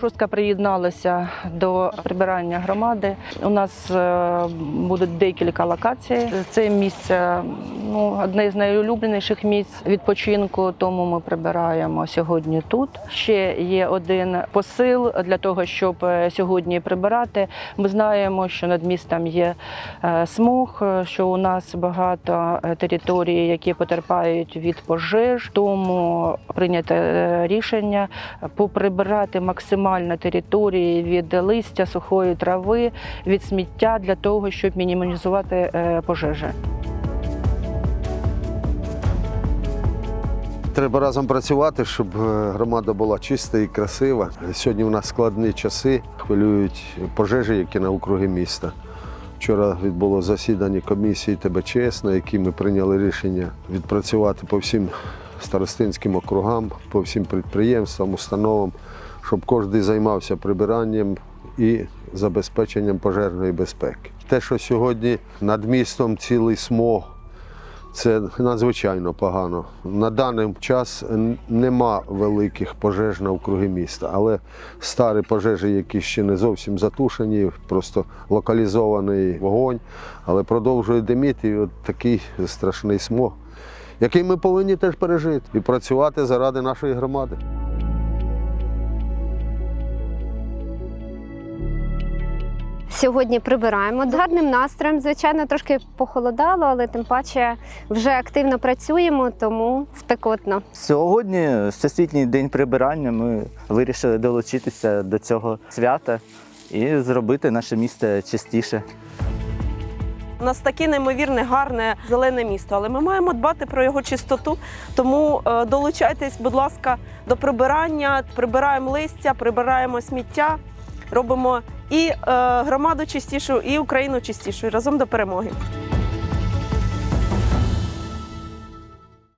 Шостка приєдналася до прибирання громади. У нас е, будуть декілька локацій. Це місце ну, одне з найулюбленіших місць відпочинку, тому ми прибираємо сьогодні тут. Ще є один посил для того, щоб е, сьогодні прибирати. Ми знаємо, що над містом є е, смог, що у нас багато територій, які потерпають від пожеж. Тому прийнято рішення поприбирати максимально території від листя, сухої трави, від сміття для того, щоб мінімізувати е, пожежі. Треба разом працювати, щоб е, громада була чиста і красива. Сьогодні у нас складні часи, хвилюють пожежі, які на округи міста. Вчора відбуло засідання комісії ТБЧС, на якій ми прийняли рішення відпрацювати по всім старостинським округам, по всім підприємствам, установам, щоб кожен займався прибиранням і забезпеченням пожежної безпеки. Те, що сьогодні над містом цілий смог, це надзвичайно погано. На даний час нема великих пожеж на округи міста, але старі пожежі, які ще не зовсім затушені, просто локалізований вогонь, але продовжує диміти. От такий страшний смог, який ми повинні теж пережити і працювати заради нашої громади. Сьогодні прибираємо з гарним настроєм. Звичайно, трошки похолодало, але тим паче вже активно працюємо, тому спекотно. Сьогодні всесвітній день прибирання. Ми вирішили долучитися до цього свята і зробити наше місто чистіше. У нас таке неймовірне, гарне зелене місто, але ми маємо дбати про його чистоту. Тому е, долучайтесь, будь ласка, до прибирання, прибираємо листя, прибираємо сміття, робимо і е, громаду чистішу, і Україну чистішою разом до перемоги.